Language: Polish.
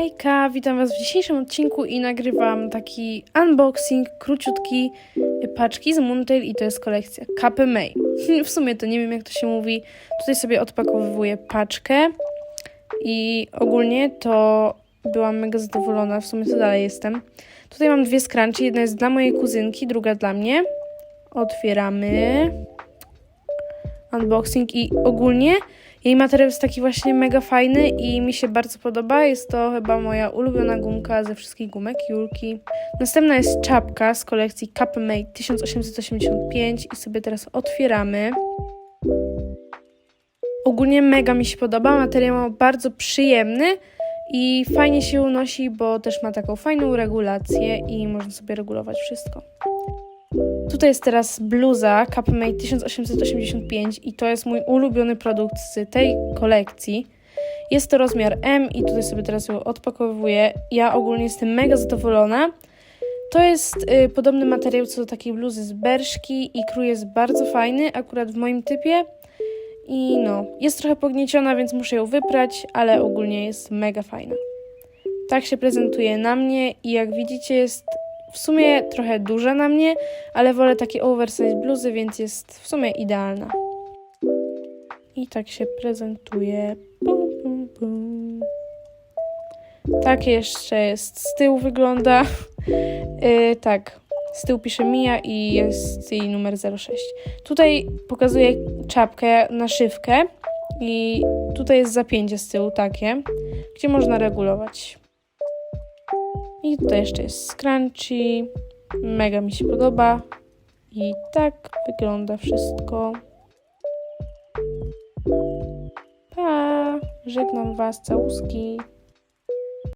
Hejka, witam Was w dzisiejszym odcinku i nagrywam taki unboxing króciutki paczki z Moontail i to jest kolekcja Kapy May. W sumie to nie wiem jak to się mówi. Tutaj sobie odpakowywuję paczkę i ogólnie to byłam mega zadowolona, w sumie to dalej jestem. Tutaj mam dwie scrunchie, jedna jest dla mojej kuzynki, druga dla mnie. Otwieramy unboxing i ogólnie jej materiał jest taki właśnie mega fajny i mi się bardzo podoba. Jest to chyba moja ulubiona gumka ze wszystkich gumek Julki. Następna jest czapka z kolekcji Cup Made 1885 i sobie teraz otwieramy. Ogólnie mega mi się podoba, materiał bardzo przyjemny i fajnie się unosi, bo też ma taką fajną regulację i można sobie regulować wszystko. Tutaj jest teraz bluza Capmate 1885 i to jest mój ulubiony produkt z tej kolekcji. Jest to rozmiar M i tutaj sobie teraz ją odpakowuję. Ja ogólnie jestem mega zadowolona. To jest y, podobny materiał co do takiej bluzy z Berszki i krój jest bardzo fajny, akurat w moim typie. I no, jest trochę pognieciona, więc muszę ją wyprać, ale ogólnie jest mega fajna. Tak się prezentuje na mnie i jak widzicie jest w sumie trochę duża na mnie, ale wolę takie oversize bluzy, więc jest w sumie idealna. I tak się prezentuje. Bum, bum, bum. Tak jeszcze jest z tyłu wygląda. Yy, tak, z tyłu pisze Mia i jest jej numer 06. Tutaj pokazuję czapkę, naszywkę i tutaj jest zapięcie z tyłu takie, gdzie można regulować. I tutaj jeszcze jest scrunchy. Mega mi się podoba. I tak wygląda wszystko. Pa! Żegnam Was, całuski.